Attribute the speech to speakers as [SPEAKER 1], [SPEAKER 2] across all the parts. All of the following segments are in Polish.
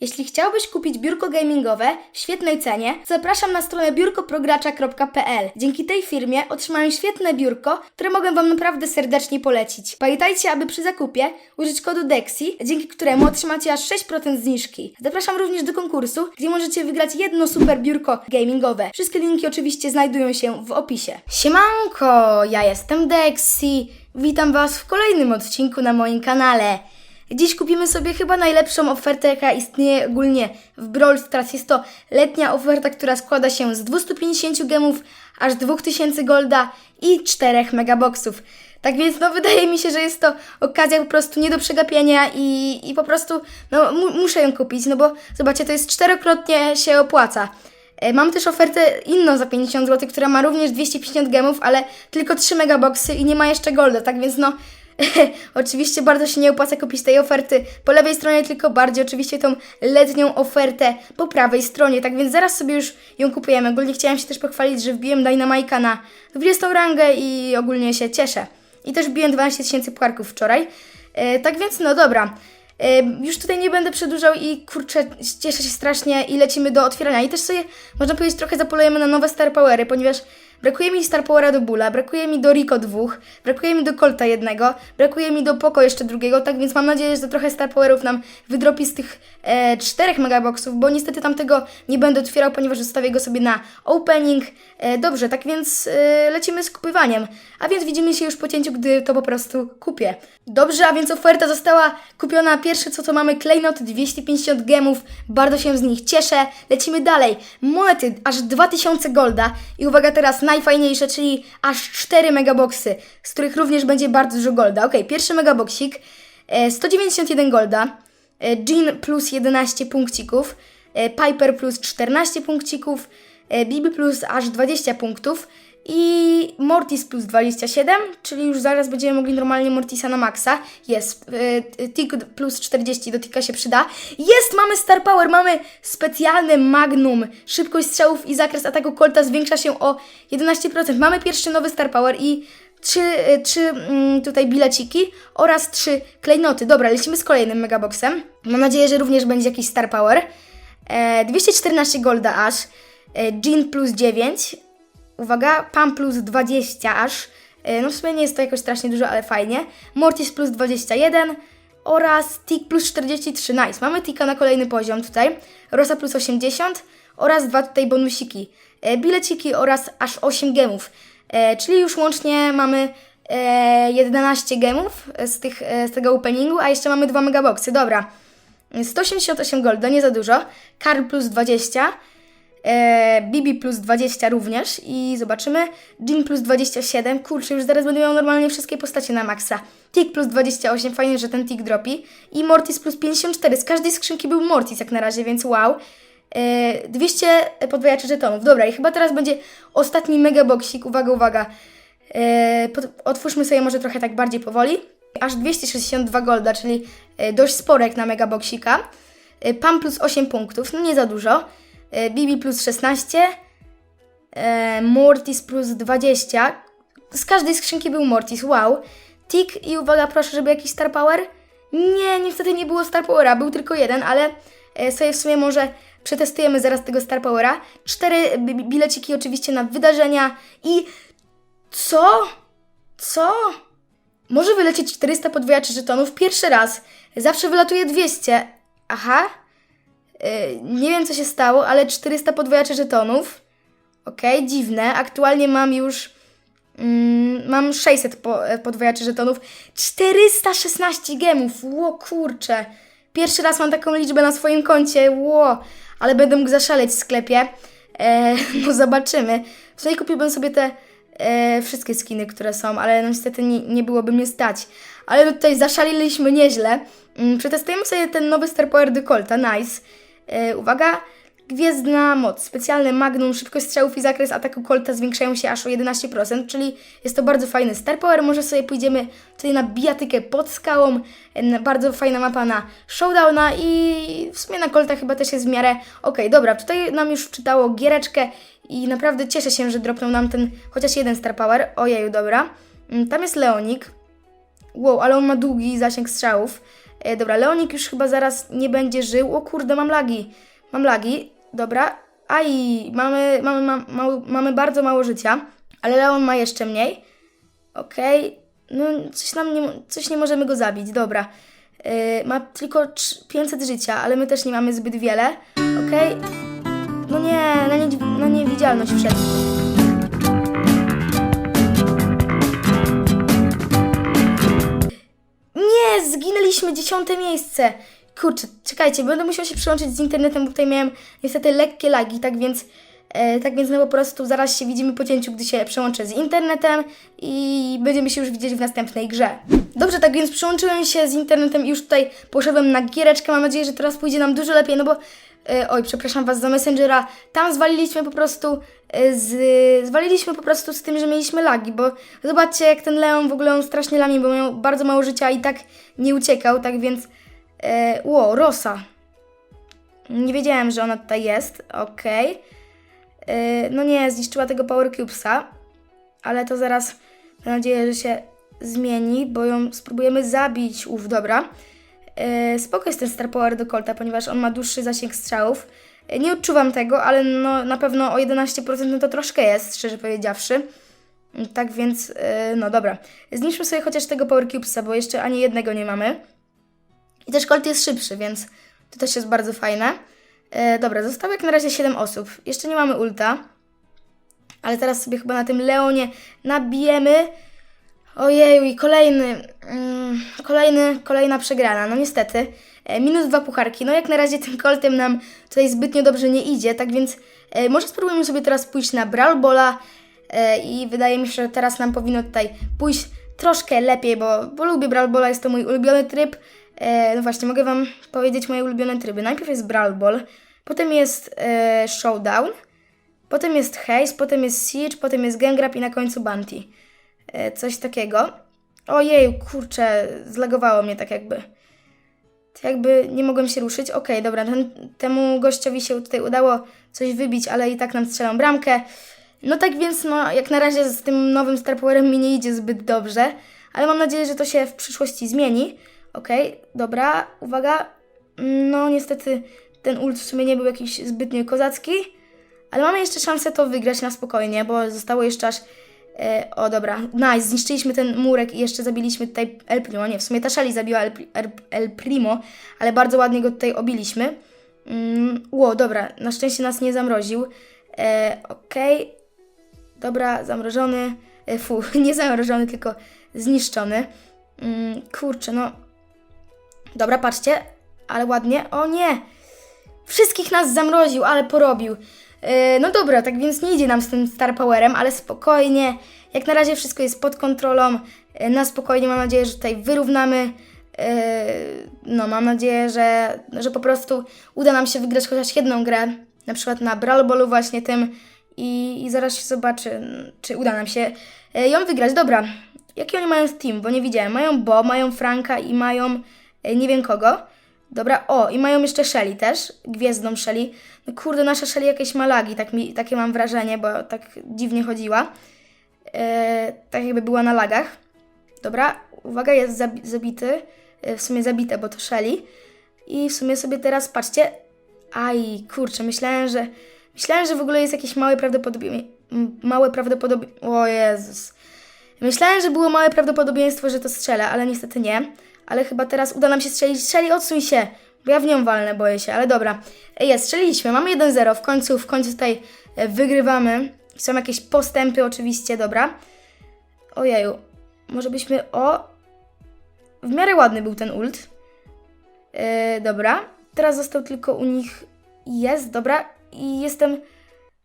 [SPEAKER 1] Jeśli chciałbyś kupić biurko gamingowe w świetnej cenie, zapraszam na stronę biurkoprogracza.pl. Dzięki tej firmie otrzymałem świetne biurko, które mogę Wam naprawdę serdecznie polecić. Pamiętajcie, aby przy zakupie użyć kodu DEXI, dzięki któremu otrzymacie aż 6% zniżki. Zapraszam również do konkursu, gdzie możecie wygrać jedno super biurko gamingowe. Wszystkie linki oczywiście znajdują się w opisie. Siemanko, ja jestem DEXI. Witam Was w kolejnym odcinku na moim kanale. Dziś kupimy sobie chyba najlepszą ofertę, jaka istnieje ogólnie w Brawl Stars. Jest to letnia oferta, która składa się z 250 gemów, aż 2000 golda i 4 megaboxów. Tak więc no wydaje mi się, że jest to okazja po prostu nie do przegapienia i, i po prostu no mu, muszę ją kupić, no bo zobaczcie, to jest czterokrotnie się opłaca. E, Mam też ofertę inną za 50 zł, która ma również 250 gemów, ale tylko 3 megaboxy i nie ma jeszcze golda, tak więc no oczywiście bardzo się nie opłaca kupić tej oferty po lewej stronie, tylko bardziej oczywiście tą letnią ofertę po prawej stronie, tak więc zaraz sobie już ją kupujemy. Ogólnie chciałem się też pochwalić, że wbiłem Dynamajka na 20 rangę i ogólnie się cieszę. I też wbiłem 12 tysięcy puarków wczoraj. E, tak więc no dobra. E, już tutaj nie będę przedłużał i kurczę, cieszę się strasznie i lecimy do otwierania. I też sobie, można powiedzieć, trochę zapolujemy na nowe Star Powery, ponieważ brakuje mi Star Powera do Bula, brakuje mi do Rico dwóch, brakuje mi do Colta jednego, brakuje mi do Poco jeszcze drugiego, tak więc mam nadzieję, że trochę Star Powerów nam wydropi z tych e, czterech megaboxów, bo niestety tamtego nie będę otwierał, ponieważ zostawię go sobie na opening. E, dobrze, tak więc e, lecimy z kupywaniem. A więc widzimy się już po cięciu, gdy to po prostu kupię. Dobrze, a więc oferta została kupiona. Pierwsze co to mamy klejnot 250 gemów. Bardzo się z nich cieszę. Lecimy dalej. Monety aż 2000 golda. I uwaga teraz najfajniejsze, czyli aż 4 megaboxy, z których również będzie bardzo dużo golda. Ok, pierwszy megaboxik. E, 191 golda. E, Jean plus 11 punkcików. E, Piper plus 14 punkcików. E, Bibi plus aż 20 punktów i Mortis plus 27, czyli już zaraz będziemy mogli normalnie Mortisa na maksa. Jest, yy, Tick plus 40 do Tika się przyda. Jest, mamy Star Power, mamy specjalne Magnum. Szybkość strzałów i zakres ataku Colta zwiększa się o 11%. Mamy pierwszy nowy Star Power i trzy, y, trzy mm, tutaj bileciki oraz trzy klejnoty. Dobra, lecimy z kolejnym megaboxem. Mam nadzieję, że również będzie jakiś Star Power. E, 214 golda aż. E, Jean plus 9. Uwaga, Pam plus 20 aż. E, No w sumie nie jest to jakoś strasznie dużo, ale fajnie. Mortis plus 21 oraz Tick plus 43. Nice. Mamy Tika na kolejny poziom tutaj. Rosa plus 80 oraz dwa tutaj bonusiki. E, Bileciki oraz aż 8 gemów. E, Czyli już łącznie mamy e, 11 gemów z, tych, z tego openingu, a jeszcze mamy dwa megaboxy. Dobra. 188 golda, nie za dużo. Karl plus 20. E, Bibi plus 20 również i zobaczymy. Jean plus 27. Kurczę, już zaraz będę miał normalnie wszystkie postacie na maksa. Tick plus 28. Fajnie, że ten Tick dropi. I Mortis plus 54. Z każdej skrzynki był Mortis jak na razie, więc wow. E, 200 podwajaczy żetonów. Dobra, i chyba teraz będzie ostatni megaboxik. Uwaga, uwaga. E, pod, otwórzmy sobie może trochę tak bardziej powoli. Aż 262 golda, czyli e, dość sporo jak na megaboxika. E, Pam plus 8 punktów, no nie za dużo. E, Bibi plus 16. E, Mortis plus 20. Z każdej skrzynki był Mortis, wow. Tick i uwaga, proszę, żeby jakiś Star Power? Nie, niestety nie było Star Powera, był tylko jeden, ale e, sobie w sumie może przetestujemy zaraz tego Star Powera. Cztery bi- bileciki oczywiście na wydarzenia i... Co? Co? Może wylecieć 400 podwojaczy żetonów pierwszy raz. Zawsze wylatuje 200. Aha. Yy, nie wiem co się stało, ale 400 podwojaczy żetonów. Okej, dziwne. Aktualnie mam już. Mm, mam 600 po, e, podwojaczy żetonów. 416 gemów. Ło kurczę. Pierwszy raz mam taką liczbę na swoim koncie. Ło. Ale będę mógł zaszaleć w sklepie. E, no zobaczymy. W sumie kupiłbym sobie te e, wszystkie skiny, które są, ale no niestety nie, nie byłoby mnie stać. Ale no tutaj zaszaliliśmy nieźle. Mm, przetestujemy sobie ten nowy Star Power de Colta, nice. E, uwaga, gwiezdna moc, specjalny magnum, szybkość strzałów i zakres ataku Colta zwiększają się aż o 11%, czyli jest to bardzo fajny Star Power. Może sobie pójdziemy tutaj na bijatykę pod skałą, e, bardzo fajna mapa na showdowna i w sumie na Colta chyba też jest w miarę okej. dobra, tutaj nam już wczytało giereczkę i naprawdę cieszę się, że dropnął nam ten chociaż jeden Star Power. Ojeju, dobra. Mm, Tam jest Leonik. Wow, ale on ma długi zasięg strzałów. E, dobra, Leonik już chyba zaraz nie będzie żył. O kurde, mam lagi. Mam lagi. Dobra. Aj, mamy, mamy, ma, mamy bardzo mało życia, ale Leon ma jeszcze mniej. Okej. No, coś nam nie, coś nie możemy go zabić. Dobra. E, ma tylko trz- 500 życia, ale my też nie mamy zbyt wiele. Okej. No nie, na, nie, na niewidzialność wszedł. Zginęliśmy dziesiąte miejsce. Kurczę, czekajcie, będę musiał się przyłączyć z internetem, bo tutaj miałem niestety lekkie lagi, tak więc, e, tak więc no po prostu zaraz się widzimy po cięciu, gdy się przełączę z internetem i będziemy się już widzieć w następnej grze. Dobrze, tak więc przyłączyłem się z internetem i już tutaj poszedłem na giereczkę. Mam nadzieję, że teraz pójdzie nam dużo lepiej, no bo oj, przepraszam Was za Messengera. Tam zwaliliśmy po prostu e, z, zwaliliśmy po prostu z tym, że mieliśmy lagi, bo zobaczcie, jak ten Leon w ogóle on strasznie lami, bo miał bardzo mało życia i tak nie uciekał, tak więc e, ło, Rosa. Nie wiedziałem, że ona tutaj jest. Okej. E, No nie, zniszczyła tego Power Cubesa, ale to zaraz mam nadzieję, że się zmieni, bo ją spróbujemy zabić. Uf, dobra. E, spoko jest ten Star Power do Colta, ponieważ on ma dłuższy zasięg strzałów. E, nie odczuwam tego, ale no, na pewno o 11% no to troszkę jest, szczerze powiedziawszy. Tak więc, e, no dobra. Zniszczmy sobie chociaż tego Power Cubesa, bo jeszcze ani jednego nie mamy. I też Colt jest szybszy, więc to też jest bardzo fajne. Dobra, zostało jak na razie 7 osób. Jeszcze nie mamy ulta. Ale teraz sobie chyba na tym Leonie nabijemy. Ojeju, i kolejny, mm, kolejny, kolejna przegrana. No niestety. E, minus dwa pucharki. No jak na razie tym Coltem nam tutaj zbytnio dobrze nie idzie, tak więc e, może spróbujemy sobie teraz pójść na Brawl Balla e, i wydaje mi się, że teraz nam powinno tutaj pójść troszkę lepiej, bo, bo lubię Brawl Balla, jest to mój ulubiony tryb. E, no właśnie, mogę Wam powiedzieć moje ulubione tryby. Najpierw jest Brawl Ball, potem jest e, Showdown, potem jest Haze, potem jest Siege, potem jest Gang Grab i na końcu Bounty. E, coś takiego. Ojej, kurczę, zlagowało mnie tak jakby. Jakby nie mogłem się ruszyć. Okej, dobra, ten, temu gościowi się tutaj udało coś wybić, ale i tak nam strzelą bramkę. No tak więc, no, jak na razie z tym nowym Star Powerem mi nie idzie zbyt dobrze, ale mam nadzieję, że to się w przyszłości zmieni. Okej, dobra, uwaga. No, niestety ten ult w sumie nie był jakiś zbytnio kozacki, ale mamy jeszcze szansę to wygrać na spokojnie, bo zostało jeszcze aż. E, o, dobra, nice, zniszczyliśmy ten murek i jeszcze zabiliśmy tutaj El Primo. Nie, w sumie ta Shelly zabiła El, El, El Primo, ale bardzo ładnie go tutaj obiliśmy. Mm, ło, dobra, na szczęście nas nie zamroził. E, Okej, dobra, zamrożony. E, fu, nie zamrożony, tylko zniszczony. Mm, kurczę, no. Dobra, patrzcie, ale ładnie. O nie! Wszystkich nas zamroził, ale porobił. E, no dobra, tak więc nie idzie nam z tym Star Powerem, ale spokojnie. Jak na razie wszystko jest pod kontrolą. E, na spokojnie mam nadzieję, że tutaj wyrównamy. E, no, mam nadzieję, że, że po prostu uda nam się wygrać chociaż jedną grę. Na przykład na Brawl Ballu właśnie tym. I, I zaraz się zobaczy, czy uda nam się ją wygrać. Dobra, jaki oni mają team, bo nie widziałem. Mają Bo, mają Franka i mają nie wiem kogo. Dobra, o, i mają jeszcze Shelly też, gwiezdną Shelly. No kurde, nasza Shelly jakieś ma lagi, tak mi, takie mam wrażenie, bo tak dziwnie chodziła. E, tak jakby była na lagach. Dobra, uwaga, jest zabi- zabity. E, w sumie zabite, bo to Shelly. I w sumie sobie teraz, patrzcie. Aj, kurczę, myślałem, że... Myślałem, że w ogóle jest jakieś małe prawdopodobieństwo... Małe prawdopodobieństwo... O Jezus. Myślałem, że było małe prawdopodobieństwo, że to strzelę, ale niestety nie. Ale chyba teraz uda nam się strzelić. Strzeli, odsuń się, bo ja w nią walnę, boję się, ale dobra. Jest, strzeliliśmy, mamy 1-0, w końcu, w końcu tutaj e, wygrywamy. Są jakieś postępy oczywiście, dobra. Ojeju, może byśmy, o... W miarę ładny był ten ult. E, dobra, teraz został tylko u nich... Jest, dobra, i jestem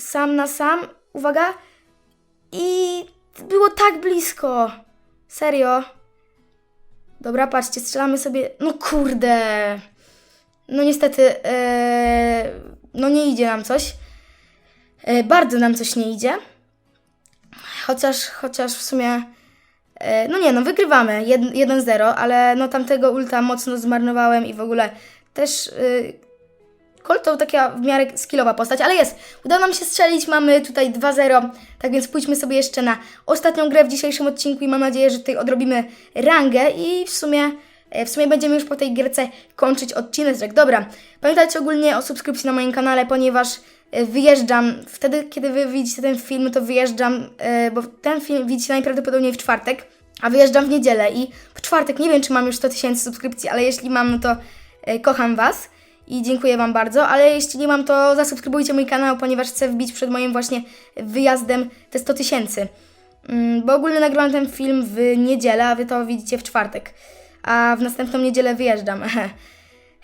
[SPEAKER 1] sam na sam, uwaga. I było tak blisko. Serio. Dobra, patrzcie, strzelamy sobie. No kurde. No niestety, e, no nie idzie nam coś. E, bardzo nam coś nie idzie. Chociaż, chociaż w sumie. E, no nie, no wygrywamy 1-0, ale no tamtego ulta mocno zmarnowałem i w ogóle też. E, Colt to taka w miarę skillowa postać, ale jest. Udało nam się strzelić, mamy tutaj 2-0. Tak więc pójdźmy sobie jeszcze na ostatnią grę w dzisiejszym odcinku i mam nadzieję, że tutaj odrobimy rangę i w sumie E, W sumie będziemy już po tej gierce kończyć odcinek. Dobra, pamiętajcie ogólnie o subskrypcji na moim kanale, ponieważ e, wyjeżdżam, wtedy kiedy wy widzicie ten film, to wyjeżdżam, e, bo ten film widzicie najprawdopodobniej w czwartek, a wyjeżdżam w niedzielę i w czwartek, nie wiem czy mam już 100 tysięcy subskrypcji, ale jeśli mam, no to kocham Was i dziękuję Wam bardzo, ale jeśli nie mam, to zasubskrybujcie mój kanał, ponieważ chcę wbić przed moim właśnie wyjazdem te 100 tysięcy. Mm, Bo ogólnie nagrywam ten film w niedzielę, a Wy to widzicie w czwartek. A w następną niedzielę wyjeżdżam.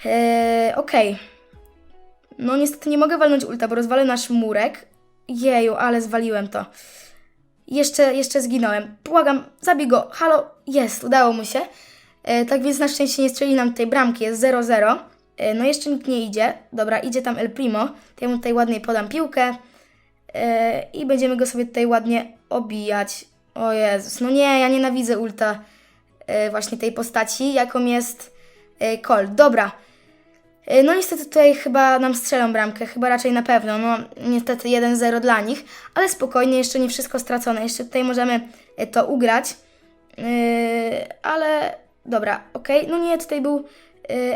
[SPEAKER 1] eee, Okej. No niestety nie mogę walnąć ulta, bo rozwalę nasz murek. Jeju, ale zwaliłem to. Jeszcze, jeszcze zginąłem. Błagam, zabij go. Halo, jest, udało mu się. E, tak więc na szczęście nie strzeli nam tej bramki, jest 0-0. E, no jeszcze nikt nie idzie. Dobra, idzie tam El Primo. To ja mu tutaj ładniej podam piłkę. E, I będziemy go sobie tutaj ładnie obijać. O Jezus, no nie, ja nienawidzę ulta e, właśnie tej postaci, jaką jest e, Colt. Dobra. No niestety tutaj chyba nam strzelą bramkę, chyba raczej na pewno. No niestety 1-0 dla nich, ale spokojnie, jeszcze nie wszystko stracone. Jeszcze tutaj możemy to ugrać. Ale dobra, okej. No nie, tutaj był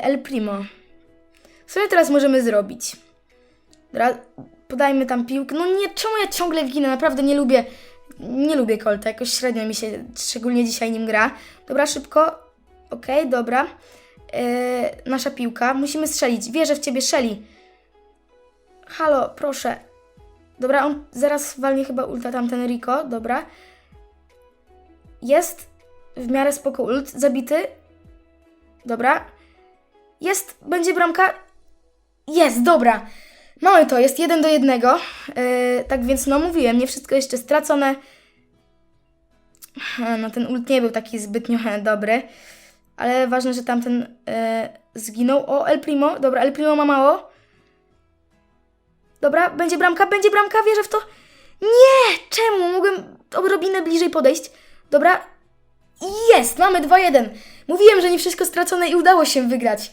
[SPEAKER 1] El Primo. Co my teraz możemy zrobić? Podajmy tam piłkę. No nie, czemu ja ciągle ginę? Naprawdę nie lubię, nie lubię Colta. Jakoś średnio mi się, szczególnie dzisiaj nim gra. Dobra, szybko. Okej, dobra. Yy, nasza piłka. Musimy strzelić. Wierzę w ciebie, Shelly. Halo, proszę. Dobra, on zaraz walnie chyba ulta tamten Rico. Dobra. Jest w miarę spoko ult. Zabity. Dobra. Jest, będzie bramka. Jest, dobra. Mamy to, jest jeden do jednego. Yy, tak więc, no mówiłem, nie wszystko jeszcze stracone. No ten ult nie był taki zbytnio dobry. Ale ważne, że tamten e, zginął. O, El Primo. Dobra, El Primo ma mało. Dobra, będzie bramka, będzie bramka, wierzę w to. Nie! Czemu? Mogłem odrobinę bliżej podejść. Dobra. Jest! Mamy 2-1. Mówiłem, że nie wszystko stracone i udało się wygrać.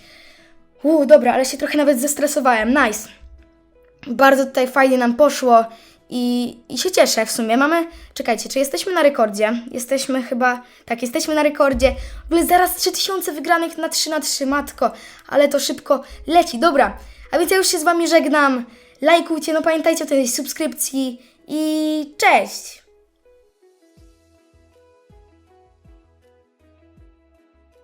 [SPEAKER 1] Uuu, dobra, ale się trochę nawet zestresowałem. Nice. Bardzo tutaj fajnie nam poszło i, i się cieszę w sumie. Mamy, czekajcie, czy jesteśmy na rekordzie? Jesteśmy chyba, tak, jesteśmy na rekordzie. W ogóle zaraz 3000 wygranych na 3 na 3, matko, ale to szybko leci. Dobra, a więc ja już się z Wami żegnam. Lajkujcie, no pamiętajcie o tej subskrypcji i cześć!